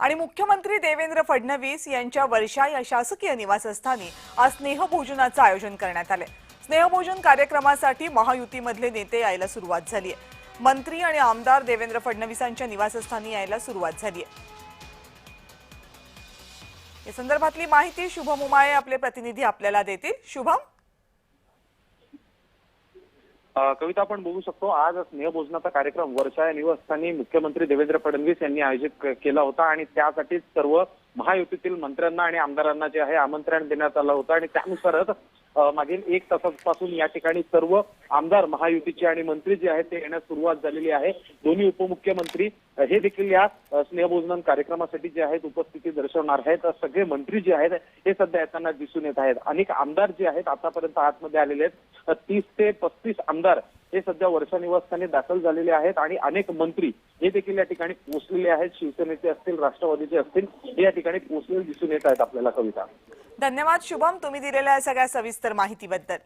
आणि मुख्यमंत्री देवेंद्र फडणवीस यांच्या वर्षा या शासकीय निवासस्थानी आज स्नेहभोजनाचं आयोजन करण्यात आले स्नेहभोजन कार्यक्रमासाठी महायुतीमधले नेते यायला सुरुवात झाली आहे मंत्री आणि आमदार देवेंद्र फडणवीसांच्या निवासस्थानी यायला सुरुवात झाली आहे या संदर्भातली माहिती शुभम उमाळे आपले प्रतिनिधी आपल्याला देतील. शुभम? कविता आपण बघू शकतो. आज स्नेहभोजनाचा कार्यक्रम वर्षा या निवासस्थानी मुख्यमंत्री देवेंद्र फडणवीस यांनी आयोजित केला होता आणि त्यासाठीच सर्व महायुतीतील मंत्र्यांना आणि आमदारांना जे आहे आमंत्रण देण्यात आलं होतं आणि त्यानुसारच मागील एक तासापासून या ठिकाणी सर्व आमदार महायुतीचे आणि मंत्री जे आहेत ते येण्यास सुरुवात झालेली आहे. दोन्ही उपमुख्यमंत्री हे देखील या स्नेहभोजन कार्यक्रमासाठी जे आहेत उपस्थिती दर्शवणार आहेत. सगळे मंत्री जे आहेत हे सध्या येताना दिसून येत आहेत. अनेक आमदार जे आहेत आतापर्यंत आतमध्ये आलेले आहेत. तीस ते पस्तीस आमदार हे सध्या वर्षा निवासस्थानी दाखल झालेले आहेत आणि अनेक मंत्री हे देखील या ठिकाणी पोहोचलेले आहेत. शिवसेनेचे असतील राष्ट्रवादीचे असतील हे या ठिकाणी पोहोचलेले दिसून येत आहेत आपल्याला कविता. धन्यवाद शुभम. तुम्ही दिलेल्या सगळ्या सविस्तर माहितीबद्दल.